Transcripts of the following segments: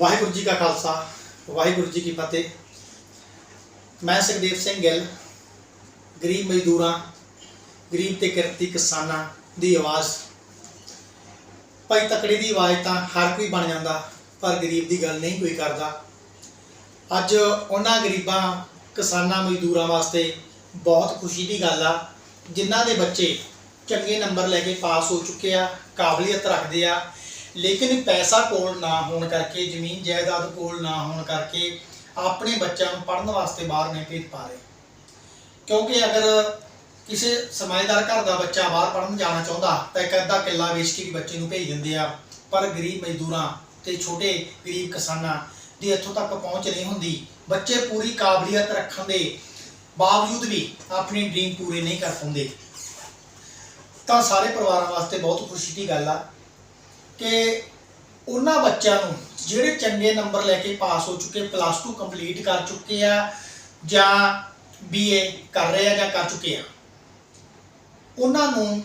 ਵਾਹਿਗੁਰੂ ਜੀ ਕਾ ਖਾਲਸਾ, ਵਾਹਿਗੁਰੂ ਜੀ ਕੀ ਫਤਿਹ। ਮੈਂ ਸੁਖਦੇਵ ਸਿੰਘ ਗਿੱਲ, ਗਰੀਬ ਮਜ਼ਦੂਰਾਂ, ਗਰੀਬ ਤੇ ਕਿਰਤੀ ਕਿਸਾਨਾਂ ਦੀ ਆਵਾਜ਼। ਭਾਈ ਤਕੜੇ ਦੀ ਆਵਾਜ਼ ਤਾਂ ਹਰ ਕੋਈ ਬਣ ਜਾਂਦਾ, ਪਰ ਗਰੀਬ ਦੀ ਗੱਲ ਨਹੀਂ ਕੋਈ ਕਰਦਾ। ਅੱਜ ਉਹਨਾਂ ਗਰੀਬਾਂ, ਕਿਸਾਨਾਂ, ਮਜ਼ਦੂਰਾਂ ਵਾਸਤੇ ਬਹੁਤ ਖੁਸ਼ੀ ਦੀ ਗੱਲ ਆ, ਜਿਨ੍ਹਾਂ ਦੇ ਬੱਚੇ ਚੰਗੇ ਨੰਬਰ ਲੈ ਕੇ ਪਾਸ ਹੋ ਚੁੱਕੇ ਆ, ਕਾਬਲੀਅਤ ਰੱਖਦੇ ਆ ਲੇਕਿਨ ਪੈਸਾ ਕੋਲ ਨਾ ਹੋਣ ਕਰਕੇ, ਜ਼ਮੀਨ ਜਾਇਦਾਦ ਕੋਲ ਨਾ ਹੋਣ ਕਰਕੇ ਆਪਣੇ ਬੱਚਿਆਂ ਨੂੰ ਪੜ੍ਹਨ ਵਾਸਤੇ ਬਾਹਰ ਨਹੀਂ ਭੇਜ ਪਾ ਰਹੇ। ਕਿਉਂਕਿ ਅਗਰ ਕਿਸੇ ਸਮਾਜਦਾਰ ਘਰ ਦਾ ਬੱਚਾ ਬਾਹਰ ਪੜ੍ਹਨ ਜਾਣਾ ਚਾਹੁੰਦਾ, ਤਾਂ ਇੱਕ ਅੱਧਾ ਕਿੱਲਾ ਵੇਚ ਕੇ ਵੀ ਬੱਚੇ ਨੂੰ ਭੇਜ ਦਿੰਦੇ ਆ। ਪਰ ਗਰੀਬ ਮਜ਼ਦੂਰਾਂ ਤੇ ਛੋਟੇ ਗਰੀਬ ਕਿਸਾਨਾਂ ਦੀ ਇੱਥੋਂ ਤੱਕ ਪਹੁੰਚ ਨਹੀਂ ਹੁੰਦੀ। ਬੱਚੇ ਪੂਰੀ ਕਾਬਲੀਅਤ ਰੱਖਣ ਦੇ ਬਾਵਜੂਦ ਵੀ ਆਪਣੀ ਡ੍ਰੀਮ ਪੂਰੇ ਨਹੀਂ ਕਰ ਪਾਉਂਦੇ। ਤਾਂ ਸਾਰੇ ਪਰਿਵਾਰਾਂ ਵਾਸਤੇ ਬਹੁਤ ਖੁਸ਼ੀ ਦੀ ਗੱਲ ਆ। ਕਿ ਉਹਨਾਂ ਬੱਚਿਆਂ ਨੂੰ ਜਿਹੜੇ ਚੰਗੇ ਨੰਬਰ ਲੈ ਕੇ ਪਾਸ ਹੋ ਚੁੱਕੇ ਪਲੱਸ 2 ਕੰਪਲੀਟ ਕਰ ਚੁੱਕੇ ਆ ਜਾਂ ਬੀਏ ਕਰ ਰਹੇ ਆ ਜਾਂ ਕਰ ਚੁੱਕੇ ਆ, ਉਹਨਾਂ ਨੂੰ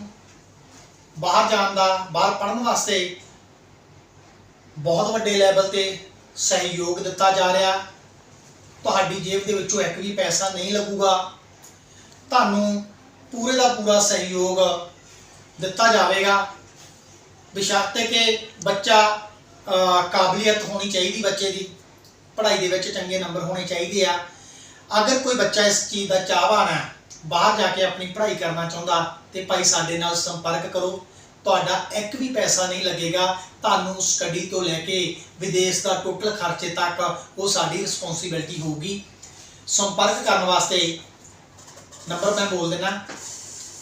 ਬਾਹਰ ਜਾਣ ਦਾ, ਬਾਹਰ ਪੜਨ ਵਾਸਤੇ ਬਹੁਤ ਵੱਡੇ ਲੈਵਲ ਤੇ ਸਹਿਯੋਗ ਦਿੱਤਾ ਜਾ ਰਿਹਾ। ਤੁਹਾਡੀ ਜੇਬ ਦੇ ਵਿੱਚੋਂ ਇੱਕ ਵੀ ਪੈਸਾ ਨਹੀਂ ਲੱਗੂਗਾ। ਤੁਹਾਨੂੰ ਪੂਰੇ ਦਾ ਪੂਰਾ ਸਹਿਯੋਗ ਦਿੱਤਾ ਜਾਵੇਗਾ। ਬਿਸ਼ਰਤੇ ਕਿ ਬੱਚਾ ਕਾਬਲੀਅਤ ਹੋਣੀ ਚਾਹੀਦੀ ਬੱਚੇ ਦੀ। ਪੜ੍ਹਾਈ ਦੇ ਵਿੱਚ ਚੰਗੇ ਨੰਬਰ ਹੋਣੇ ਚਾਹੀਦੇ ਆ। ਅਗਰ ਕੋਈ ਬੱਚਾ ਇਸ ਚੀਜ਼ ਦਾ ਚਾਹਵਾਨ ਹੈ, ਬਾਹਰ ਜਾ ਕੇ ਆਪਣੀ ਪੜ੍ਹਾਈ ਕਰਨਾ ਚਾਹੁੰਦਾ, ਤੇ ਭਾਈ ਸਾਡੇ ਨਾਲ ਸੰਪਰਕ ਕਰੋ। ਤੁਹਾਡਾ ਇੱਕ ਵੀ ਪੈਸਾ ਨਹੀਂ ਲੱਗੇਗਾ। ਤੁਹਾਨੂੰ ਸਟੱਡੀ ਤੋਂ ਲੈ ਕੇ ਵਿਦੇਸ਼ ਦਾ ਟੋਟਲ ਖਰਚੇ ਤੱਕ ਉਹ ਸਾਡੀ ਰਿਸਪੌਂਸਿਬਿਲਟੀ ਹੋਊਗੀ। ਸੰਪਰਕ ਕਰਨ ਵਾਸਤੇ ਨੰਬਰ ਮੈਂ ਬੋਲ ਦੇਣਾ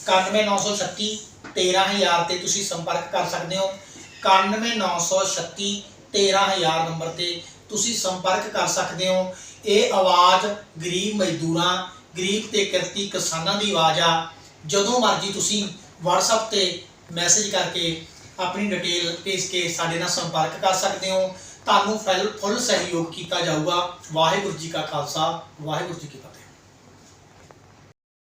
91936 13000 ਤੇ ਤੁਸੀਂ ਸੰਪਰਕ ਕਰ ਸਕਦੇ ਹੋ। 91936 13000 ਨੰਬਰ ਤੇ ਤੁਸੀਂ ਸੰਪਰਕ ਕਰ ਸਕਦੇ ਹੋ। ਇਹ ਆਵਾਜ਼ ਗਰੀਬ ਮਜ਼ਦੂਰਾਂ, ਗਰੀਬ ਤੇ ਕਿਰਤੀ ਕਿਸਾਨਾਂ ਦੀ ਆਵਾਜ਼ ਆ। ਜਦੋਂ ਮਰਜ਼ੀ ਤੁਸੀਂ WhatsApp ਤੇ ਮੈਸੇਜ ਕਰਕੇ ਆਪਣੀ ਡਿਟੇਲ ਭੇਜ ਕੇ ਸਾਡੇ ਨਾਲ ਸੰਪਰਕ ਕਰ ਸਕਦੇ ਹੋ। ਤੁਹਾਨੂੰ ਫੁੱਲ ਫੁੱਲ ਸਹਿਯੋਗ ਕੀਤਾ ਜਾਊਗਾ। ਵਾਹਿਗੁਰੂ ਜੀ ਕਾ ਖਾਲਸਾ, ਵਾਹਿਗੁਰੂ ਜੀ ਕੀ ਫਤਿਹ।